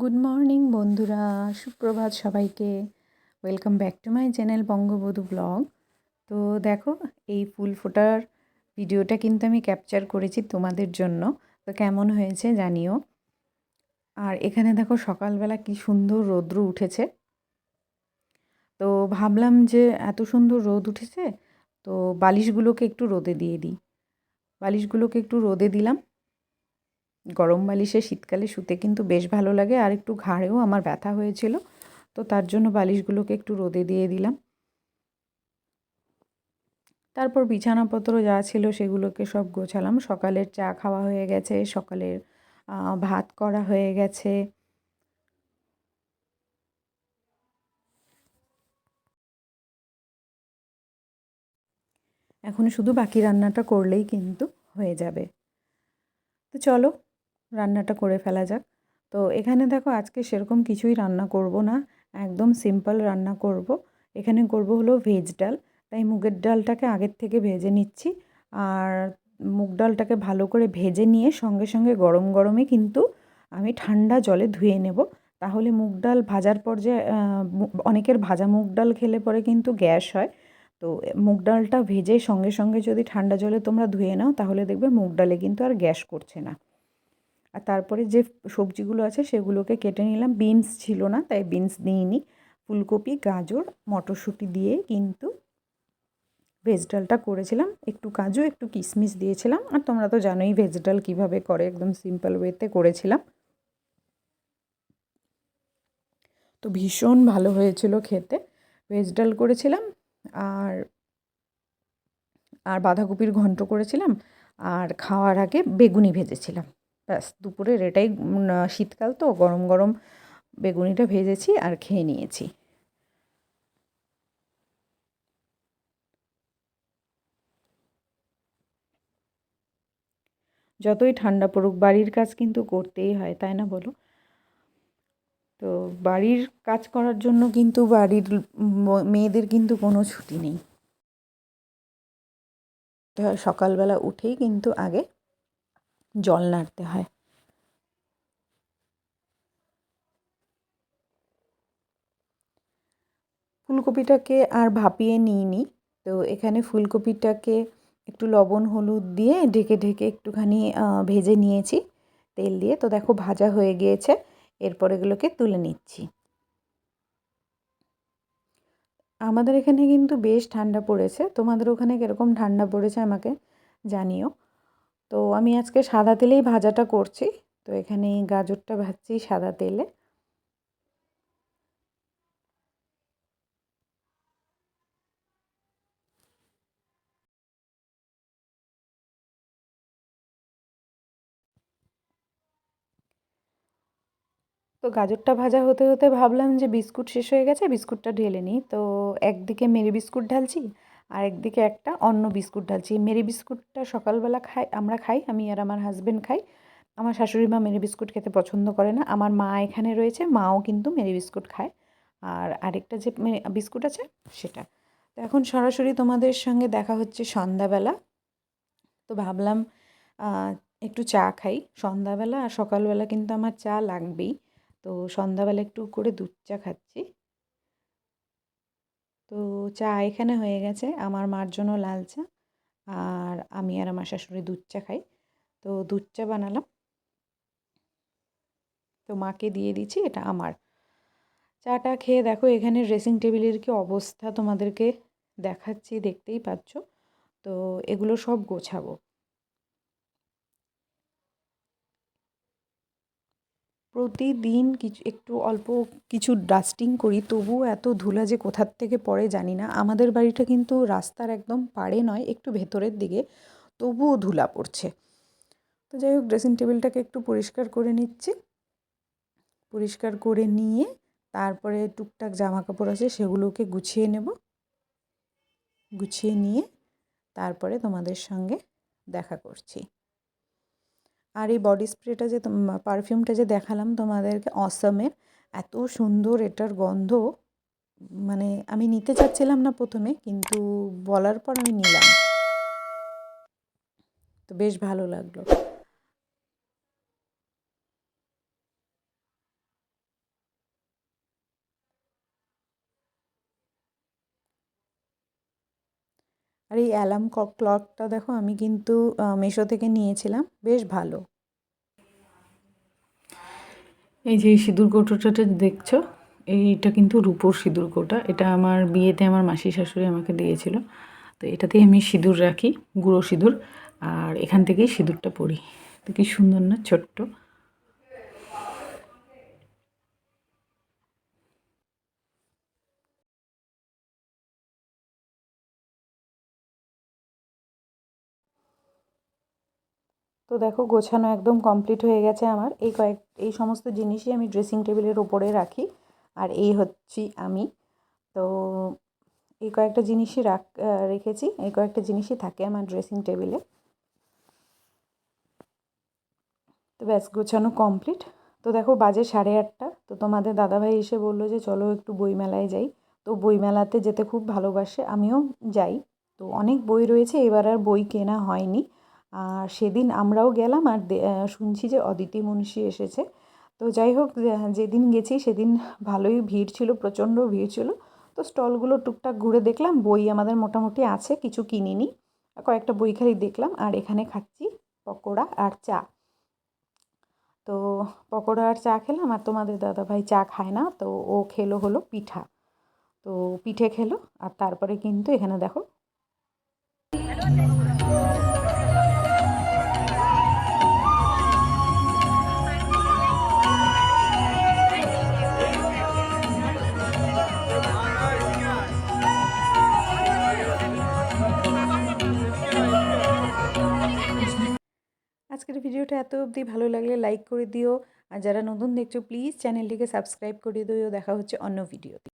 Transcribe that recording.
Good morning বন্ধুরা, সুপ্রভাত সবাইকে। Welcome back to my channel Bangabadhu blog. তো দেখো, এই ফুল ফোটার ভিডিওটা কিন্তু আমি ক্যাপচার করেছি তোমাদের জন্য। তো কেমন হয়েছে জানিও। আর এখানে দেখো, সকালবেলা কি সুন্দর রৌদ্র উঠেছে। তো ভাবলাম যে এত সুন্দর রোদ উঠেছে, তো বালিশগুলোকে একটু রোদে দিয়ে দিই। বালিশগুলোকে একটু রোদে দিলাম। গরম বালিশে শীতকালে শুতে কিন্তু বেশ ভালো লাগে, আর একটু ঘাড়েও আমার ব্যথা হয়েছিল, তো তার জন্য বালিশগুলোকে একটু রোদে দিয়ে দিলাম। তারপর বিছানাপত্র যা ছিল সেগুলোকে সব গোছালাম। সকালের চা খাওয়া হয়ে গেছে, সকালের ভাত করা হয়ে গেছে। এখন শুধু বাকি রান্নাটা করলেই কিন্তু হয়ে যাবে। তো চলো রান্নাটা করে ফেলা যাক। তো এখানে দেখো আজকে সেরকম কিছুই রান্না করব না, একদম সিম্পল রান্না করব। এখানে করব হলো ভেজ ডাল, তাই মুগের ডালটাকে আগের থেকে ভেজে নিচ্ছি। আর মুগ ডালটাকে ভালো করে ভেজে নিয়ে সঙ্গে সঙ্গে গরম গরমে কিন্তু আমি ঠান্ডা জলে ধুয়ে নেব। তাহলে মুগ ডাল ভাজার পর যে অনেকের ভাজা মুগ ডাল খেলে পরে কিন্তু গ্যাস হয়। তো মুগ ডালটা ভেজে সঙ্গে সঙ্গে যদি ঠান্ডা জলে তোমরা ধুয়ে নাও, তাহলে দেখবে মুগ ডালে কিন্তু আর গ্যাস করছে না। আর তারপরে যে সবজিগুলো আছে সেগুলোকে কেটে নিলাম। বিনস ছিল না, তাই বিনস নিইনি ফুলকপি, গাজর, মটরশুঁটি দিয়ে কিন্তু ভেজ ডালটা করেছিলাম। একটু কাজু, একটু কিশমিশ দিয়েছিলাম। আর তোমরা তো জানোই ভেজ ডাল কীভাবে করে, একদম সিম্পল ওয়েতে করেছিলাম। তো ভীষণ ভালো হয়েছিল খেতে। ভেজ ডাল করেছিলাম আর আর বাঁধাকপির ঘন্ট করেছিলাম। আর খাওয়ার আগে বেগুনি ভেজেছিলাম। ব্যাস, দুপুরের এটাই শীতকাল তো, গরম গরম বেগুনিটা ভেজেছি আর খেয়ে নিয়েছি। যতই ঠান্ডা পড়ুক, বাড়ির কাজ কিন্তু করতেই হয়, তাই না বলো? তো বাড়ির কাজ করার জন্য কিন্তু বাড়ির মেয়েদের কিন্তু কোনো ছুটি নেই। সকালবেলা উঠেই কিন্তু আগে জল নাড়তে হয়। ফুলকপিটাকে আর ভাপিয়ে নিইনি। তো এখানে ফুলকপিটাকে একটু লবণ, হলুদ দিয়ে ঢেকে ঢেকে একটুখানি ভেজে নিয়েছি তেল দিয়ে। তো দেখো ভাজা হয়ে গিয়েছে। এরপর এগুলোকে তুলে নিচ্ছি। আমাদের এখানে কিন্তু বেশ ঠান্ডা পড়েছে। তোমাদের ওখানে কীরকম ঠান্ডা পড়েছে আমাকে জানিও। তো আমি আজকে সাদা তেলেই ভাজাটা করছি। তো এখানে গাজরটা ভাজছি সাদা তেলে। তো গাজরটা ভাজা হতে হতে ভাবলাম যে বিস্কুট শেষ হয়ে গেছে, বিস্কুটটা ঢেলে নিই। তো একদিকে মেরি বিস্কুট ঢালছি আর একদিকে একটা অন্য বিস্কুট ঢালছি। মেরি বিস্কুটটা সকালবেলা খাই, আমরা খাই, আমি আর আমার হাজব্যান্ড খাই। আমার শাশুড়ি মা মেরি বিস্কুট খেতে পছন্দ করে না। আমার মা এখানে রয়েছে, মাও কিন্তু মেরি বিস্কুট খায়। আর আরেকটা যে বিস্কুট আছে, সেটা। তো এখন সরাসরি তোমাদের সঙ্গে দেখা হচ্ছে সন্ধ্যাবেলা। তো ভাবলাম একটু চা খাই। সন্ধ্যাবেলা আর সকালবেলা কিন্তু আমার চা লাগবেই। তো সন্ধ্যাবেলা একটু করে দুধ চা খাচ্ছি। তো চা এখানে হয়ে গেছে। আমার মার জন্য লাল চা আর আমি আর আমার শাশুড়ি দুধ চা খাই। তো দুধ চা বানালাম। তো মাকে দিয়ে দিচ্ছি, এটা আমার। চাটা খেয়ে দেখো, এখানে ড্রেসিং টেবিলের কি অবস্থা তোমাদেরকে দেখাচ্ছি, দেখতেই পাচ্ছ। তো এগুলো সব গোছাবো। প্রতিদিন কিছু একটু অল্প কিছু ডাস্টিং করি, তবুও এত ধুলা যে কোথার থেকে পড়ে জানি না। আমাদের বাড়িটা কিন্তু রাস্তার একদম পাড়ে নয়, একটু ভেতরের দিকে, তবুও ধুলা পড়ছে। তো যাই হোক ড্রেসিং টেবিলটাকে একটু পরিষ্কার করে নিচ্ছি। পরিষ্কার করে নিয়ে তারপরে টুকটাক জামা কাপড় আছে, সেগুলোকে গুছিয়ে নেব। গুছিয়ে নিয়ে তারপরে তোমাদের সঙ্গে দেখা করছি। আর এই বডি স্প্রেটা যে পারফিউমটা যে দেখালাম তোমাদেরকে অসমের এত সুন্দর এটার গন্ধ। মানে আমি নিতে চাচ্ছিলাম না প্রথমে, কিন্তু বলার পর আমি নিলাম। তো বেশ ভালো লাগল। এই অ্যালার্ম ক্লকটা দেখো আমি কিন্তু মেশো থেকে নিয়েছিলাম। বেশ ভালো। এই যে সিঁদুর কৌটোটা দেখছ, এইটা কিন্তু রূপোর সিঁদুর কৌটা। এটা আমার বিয়েতে আমার মাসি শাশুড়ি আমাকে দিয়েছিল। তো এটাতেই আমি সিঁদুর রাখি, গুঁড়ো সিঁদুর, আর এখান থেকেই সিঁদুরটা পরি। তো কি সুন্দর না, ছোট্ট। তো দেখো, গোছানো একদম কমপ্লিট হয়ে গেছে আমার। এই কয়েক, এই সমস্ত জিনিসই আমি ড্রেসিং টেবিলের ওপরে রাখি। আর এই হচ্ছি আমি। তো এই কয়েকটা জিনিসই রাখ রেখেছি। এই কয়েকটা জিনিসই থাকে আমার ড্রেসিং টেবিলে তো ব্যাস, গোছানো কমপ্লিট তো দেখো, বাজে সাড়ে আটটা। তো তোমাদের দাদাভাই এসে বলল যে, চলো একটু বইমেলায় যাই। তো বইমেলাতে যেতে খুব ভালোবাসে। আমিও যাই। তো অনেক বই রয়েছে, এবার আর বই কেনা হয়নি। আর সেদিন আমরাও গেলাম আর শুনছি যে অদিতি মুন্সি এসেছে। তো যাই হোক যেদিন গেছি সেদিন ভালোই ভিড় ছিল, প্রচণ্ড ভিড় ছিল। তো স্টলগুলো টুকটাক ঘুরে দেখলাম, বই আমাদের মোটামুটি আছে, কিছু কিনিনি। কয়েকটা বই খালি দেখলাম আর এখানে খাচ্ছি পকোড়া আর চা। তো পকোড়া আর চা খেলাম আর তোমাদের দাদাভাই চা খায় না, তো ও খেলো হলো পিঠা। তো পিঠে খেলো আর তারপরে কিন্তু এখানে দেখো। ভিডিওটা এত অবধি ভালো লাগলে লাইক করে দিও। আর যারা নতুন দেখছ, প্লিজ চ্যানেলটিকে সাবস্ক্রাইব করে দিও। দেখা হচ্ছে অন্য ভিডিওতে।